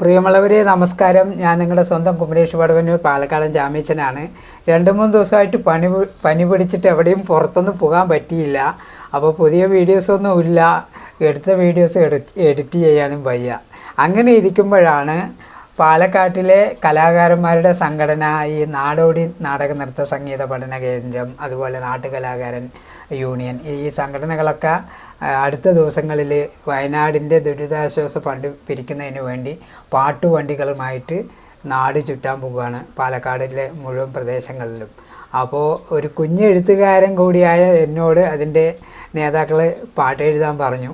പ്രിയമുള്ളവരെ നമസ്കാരം. ഞാൻ നിങ്ങളുടെ സ്വന്തം കുമരേഷ് വടവന്നൂർ പാലക്കാടൻ ജാമ്യച്ചനാണ് രണ്ട് മൂന്ന് ദിവസമായിട്ട് പണി പനി പിടിച്ചിട്ട് എവിടെയും പുറത്തൊന്നും പോകാൻ പറ്റിയില്ല. അപ്പോൾ പുതിയ വീഡിയോസൊന്നും ഇല്ല. എടുത്ത വീഡിയോസ് എഡിറ്റ് ചെയ്യാനും വയ്യ. അങ്ങനെ ഇരിക്കുമ്പോഴാണ് പാലക്കാട്ടിലെ കലാകാരന്മാരുടെ സംഘടന ഈ നാടോടി നാടക നൃത്ത സംഗീത പഠന കേന്ദ്രം അതുപോലെ നാട്ടുകലാകാരൻ യൂണിയൻ ഈ സംഘടനകളൊക്കെ അടുത്ത ദിവസങ്ങളിൽ വയനാടിന്റെ ദുരിതാശ്വാസ ഫണ്ട് പിരിക്കുന്നതിന് വേണ്ടി പാട്ടുവണ്ടികളുമായിട്ട് നാട് ചുറ്റാൻ പോവുകയാണ് പാലക്കാടിലെ മുഴുവൻ പ്രദേശങ്ങളിലും. അപ്പോൾ ഒരു കുഞ്ഞെഴുത്തുകാരൻ കൂടിയായ എന്നോട് അതിന്റെ നേതാക്കൾ പാട്ട് എഴുതാൻ പറഞ്ഞു.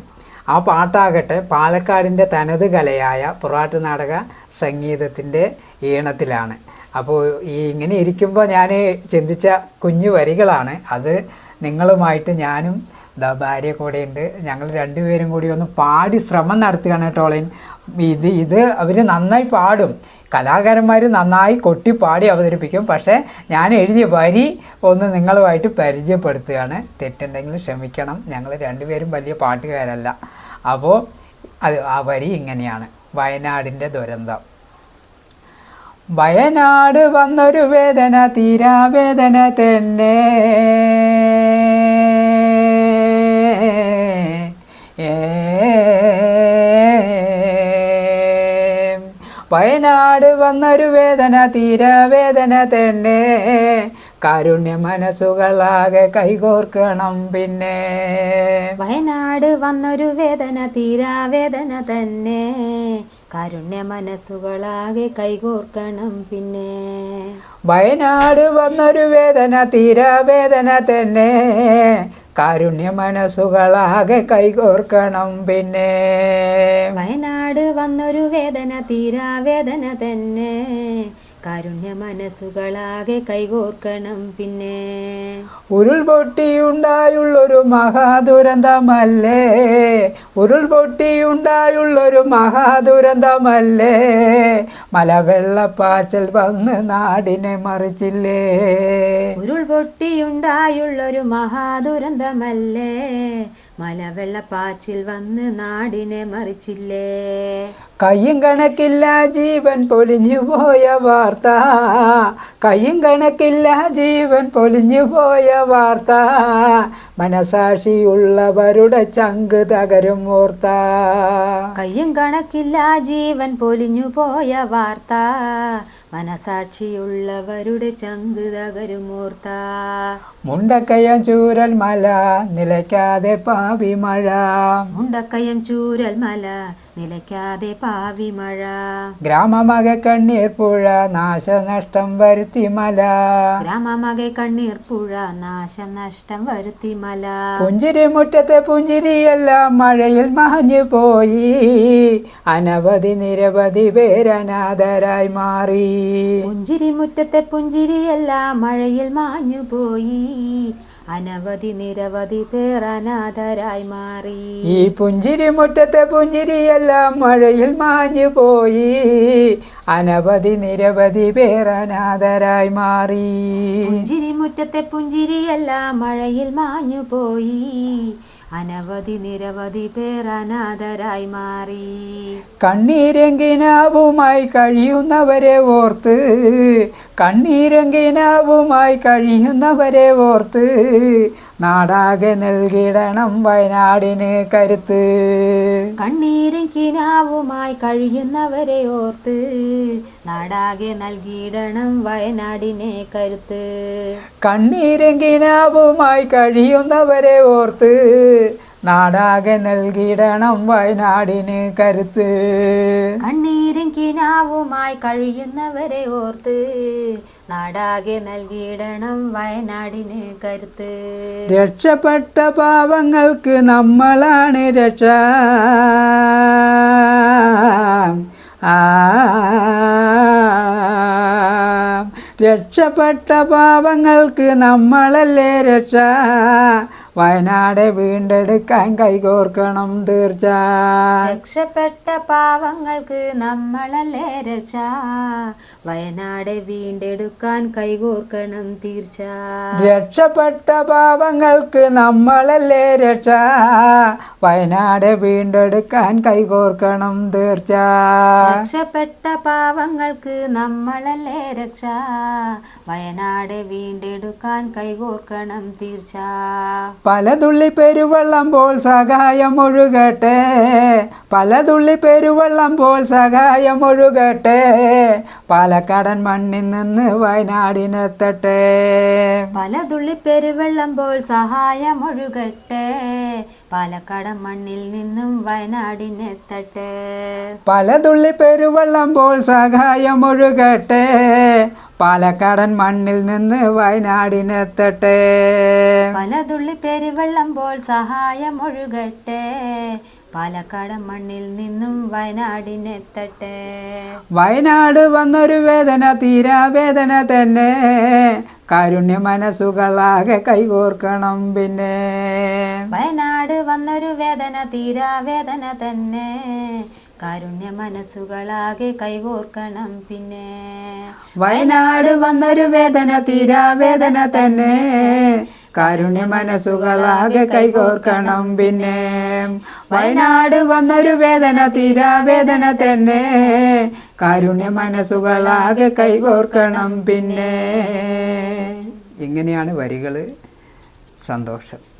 ആ പാട്ടാകട്ടെ പാലക്കാടിന്റെ തനത് കലയായ പുറാട്ട് നാടക സംഗീതത്തിന്റെ ഈണത്തിലാണ്. അപ്പോൾ ഈ ഇങ്ങനെ ഇരിക്കുമ്പോൾ ഞാൻ ചിന്തിച്ച കുഞ്ഞു വരികളാണ്. അത് നിങ്ങളുമായിട്ട് ഞാനും ഭാര്യ ഉണ്ട് ഞങ്ങൾ രണ്ടുപേരും കൂടി ഒന്ന് പാടി ശ്രമം നടത്തുകയാണ് ടോളിൻ ഇത് ഇത് അവർ നന്നായി പാടും. കലാകാരന്മാർ നന്നായി കൊട്ടി പാടി അവതരിപ്പിക്കും. പക്ഷേ ഞാൻ എഴുതിയ വരി ഒന്ന് നിങ്ങളുമായിട്ട് പരിചയപ്പെടുത്തുകയാണ്. തെറ്റുണ്ടെങ്കിൽ ക്ഷമിക്കണം. ഞങ്ങൾ രണ്ടുപേരും വലിയ പാട്ടുകാരല്ല. അപ്പോൾ അത് ആ വരി ഇങ്ങനെയാണ്. വയനാടിന്റെ ദുരന്തം. വയനാട് വന്നൊരു വേദന തീരാവേദന തന്നെ. വയനാട് വന്നൊരു വേദന തീരാവേദന തന്നെ. കാരുണ്യ മനസ്സുകളാകെ കൈകോർക്കണം പിന്നെ. വയനാട് വന്നൊരു വേദന തീരാ വേദന തന്നെ. കാരുണ്യ മനസ്സുകളാകെ കൈകോർക്കണം പിന്നെ. വയനാട് വന്നൊരു വേദന തീരാ വേദന തന്നെ. കാരുണ്യ മനസ്സുകളാകെ കൈകോർക്കണം പിന്നെ. വയനാട് വന്നൊരു വേദന തീരാ വേദന തന്നെ. കാരുണ്യ മനസ്സുകളാകെ കൈകോർക്കണം പിന്നെ. ഉരുൾപൊട്ടിയുണ്ടായുള്ളൊരു മഹാദുരന്തമല്ലേ? ഉരുൾപൊട്ടിയുണ്ടായുള്ളൊരു മഹാദുരന്തമല്ലേ? മലവെള്ളപ്പാച്ചൽ വന്ന് നാടിനെ മറിച്ചില്ലേ? ഉരുൾപൊട്ടിയുണ്ടായുള്ളൊരു മഹാദുരന്തമല്ലേ? മലവെള്ളപ്പാച്ചിൽ വന്ന് നാടിനെ മറിച്ചില്ലേ? കയ്യും കണക്കില്ല ജീവൻ പൊലിഞ്ഞു പോയ വാർത്ത. കയ്യും കണക്കില്ല ജീവൻ പൊലിഞ്ഞു പോയ വാർത്ത. മനസാക്ഷിയുള്ളവരുടെ ചങ്ക് തകരും ഓർത്ത. കയ്യും കണക്കില്ല ജീവൻ പൊലിഞ്ഞു പോയ വാർത്ത. മനസാക്ഷിയുള്ളവരുടെ ചങ്ക് തകരുമൂർത്ത. മുണ്ടക്കയം ചൂരൽ മല നിലയ്ക്കാതെ പാവി മഴ മുണ്ടക്കയം ചൂരൽ മല നിലയ്ക്കാതെ പാവി മഴ. ഗ്രാമമക കണ്ണീർ പുഴ നാശനഷ്ടം വരുത്തി മല. ഗ്രാമമകെ കണ്ണീർ പുഴ നാശനഷ്ടം വരുത്തി മല. പുഞ്ചിരി മുറ്റത്തെ പുഞ്ചിരിയെല്ലാം മഴയിൽ മഹഞ്ഞു പോയി. അനവധി നിരവധി പേരനാഥരായി മാറി. പുഞ്ചിരി മുറ്റത്തെ പുഞ്ചിരിയെല്ലാം മഴയിൽ മാഞ്ഞു പോയി. അനവധി നിരവധി പേർ അനാഥരായി മാറി. ഈ പുഞ്ചിരി മുറ്റത്തെ പുഞ്ചിരിയെല്ലാം മഴയിൽ മാഞ്ഞു പോയി. അനവധി നിരവധി പേർ അനാഥരായി മാറി. പുഞ്ചിരി മുറ്റത്തെ പുഞ്ചിരിയെല്ലാം മഴയിൽ മാഞ്ഞു പോയി. അനവധി നിരവധി പേർ അനാഥരായി മാറി. കണ്ണീരങ്കിനാവുമായി കഴിയുന്നവരെ ഓർത്ത് കണ്ണീരങ്കിനാവുമായി കഴിയുന്നവരെ ഓർത്ത് നാടാകെ നൽകിടണം വയനാടിന് കരുത്ത്. കണ്ണീരും കിനാവുമായി കഴിയുന്നവരെ ഓർത്ത് നാടാകെ നൽകിയിടണം വയനാടിനെ കരുത്ത്. കണ്ണീരും കിനാവുമായി കഴിയുന്നവരെ ഓർത്ത് നാടാകെ നൽകിയിടണം വയനാടിന് കരുത്ത്. കണ്ണീരും കിനാവുമായി കഴിയുന്നവരെ ഓർത്ത് നാടാകെ നൽകിയിടണം വയനാടിന് കരുത്ത് രക്ഷപ്പെട്ട പാവങ്ങൾക്ക് നമ്മളാണ് രക്ഷ രക്ഷപ്പെട്ട പാവങ്ങൾക്ക് നമ്മളല്ലേ രക്ഷ വയനാട് വീണ്ടെടുക്കാൻ കൈകോർക്കണം തീർച്ച. രക്ഷപ്പെട്ട പാവങ്ങൾക്ക് നമ്മളല്ലേ രക്ഷ. വയനാട് വീണ്ടെടുക്കാൻ കൈകോർക്കണം തീർച്ച. രക്ഷപ്പെട്ട പാവങ്ങൾക്ക് നമ്മളല്ലേ രക്ഷ. വയനാട് വീണ്ടെടുക്കാൻ കൈകോർക്കണം തീർച്ച. രക്ഷപ്പെട്ട പാവങ്ങൾക്ക് നമ്മളല്ലേ രക്ഷ. വയനാട് വീണ്ടെടുക്കാൻ കൈകോർക്കണം തീർച്ച. പലതുള്ളി പെരുവെള്ളം പോൽ സഹായം ഒഴുകട്ടെ. പലതുള്ളി പെരുവെള്ളം പോൽ സഹായം ഒഴുകട്ടെ. പാലക്കാടൻ മണ്ണിൽ നിന്ന് വയനാടിനെത്തട്ടെ. പല തുള്ളി പെരുവെള്ളം പോൽ സഹായമൊഴുകട്ടെ പാലക്കാടൻ മണ്ണിൽ നിന്നും വയനാടിനെത്തട്ടെ. പലതുള്ളി പെരുവെള്ളം പോൽ സഹായം ഒഴുകട്ടെ. പാലക്കാടൻ മണ്ണിൽ നിന്ന് വയനാടിനെത്തട്ടെ പല തുള്ളി പെരുവെള്ളം പോൽ സഹായമൊഴുകട്ടെ പാലക്കാട് മണ്ണിൽ നിന്നും വയനാടിനെത്തട്ടെ വയനാട് വന്നൊരു വേദന തീരാ വേദന തന്നെ. കാരുണ്യ മനസ്സുകളാകെ കൈകോർക്കണം പിന്നെ. വയനാട് വന്നൊരു വേദന തീരാ വേദന തന്നെ. കാരുണ്യ മനസ്സുകളാകെ കൈകോർക്കണം പിന്നെ. വയനാട് വന്നൊരു വേദന തീരാ വേദന തന്നെ. കാരുണ്യ മനസ്സുകളാകെ കൈകോർക്കണം പിന്നെ. വയനാട് വന്നൊരു വേദന തീരാ വേദന തന്നെ. കാരുണ്യ മനസ്സുകളാകെ കൈകോർക്കണം പിന്നെ. ഇങ്ങനെയാണ് വരികൾ സന്തോഷം.